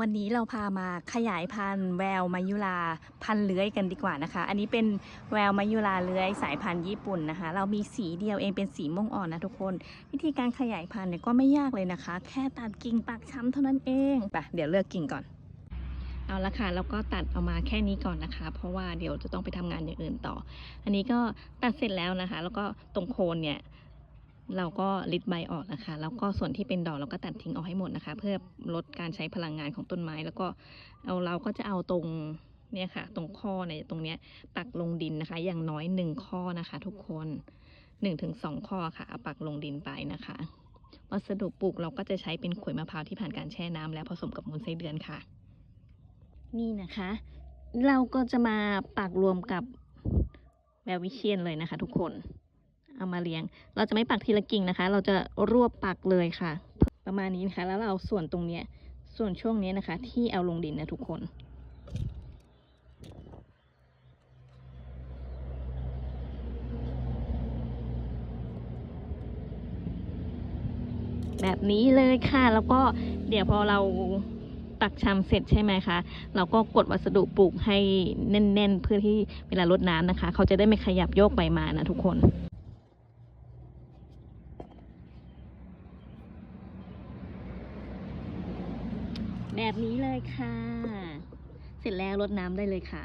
วันนี้เราพามาขยายพันธุ์แววมายุราพันธุ์เลื้อยกันดีกว่านะคะ อันนี้เป็นแววมายุราเลื้อยสายพันธุ์ญี่ปุ่นนะคะ เรามีสีเดียวเองเป็นสีม่วงอ่อนนะทุกคน วิธีการขยายพันธุ์เนี่ยก็ไม่ยากเลยนะคะ แค่ตัดกิ่งปากช้ำเท่านั้นเองไปเดี๋ยวเลือกกิ่งก่อน เอาละค่ะแล้วก็ตัดเอามาแค่นี้ก่อนนะคะ เพราะว่าเดี๋ยวจะต้องไปทำงานอย่างอื่นต่อ อันนี้ก็ตัดเสร็จแล้วนะคะ แล้วก็ตรงโคนเนี่ย เราก็ริดใบออกนะคะ แล้วก็ส่วนที่เป็นดอกเราก็ตัดทิ้งออกให้หมดนะคะ เพื่อลดการใช้พลังงานของต้นไม้ แล้วก็เอาเราก็จะเอาตรงเนี่ยค่ะ ตรงข้อเนี่ยตรงเนี้ยปักลงดินนะคะ อย่างน้อยหนึ่งข้อนะคะ ทุกคนหนึ่งถึงสองข้อค่ะเอาปักลงดินไปนะคะ วัสดุปลูกเราก็จะใช้เป็นขวดมะพร้าวที่ผ่านการแช่น้ำแล้วผสมกับมูลไส้เดือนค่ะ นี่นะคะ เราก็จะมาปักรวมกับแวววิเชียนเลยนะคะ ทุกคน เอามาเรียง เราจะไม่ปักทีละกิ่งนะคะ เราจะรวบปักเลยค่ะ ประมาณนี้นะคะ แล้วเราเอาส่วนตรงเนี้ย ส่วนช่วงนี้นะคะ ที่เอาลงดินนะทุกคนแบบนี้เลยค่ะ แล้วก็เดี๋ยวพอเราปักชำเสร็จใช่ไหมคะ เราก็กดวัสดุปลูกให้แน่น ๆ เพื่อที่เวลารดน้ำนะคะ เขาจะได้ไม่ขยับโยกไปมานะทุกคน แบบนี้เลยค่ะ เสร็จแล้วรดน้ำได้เลยค่ะ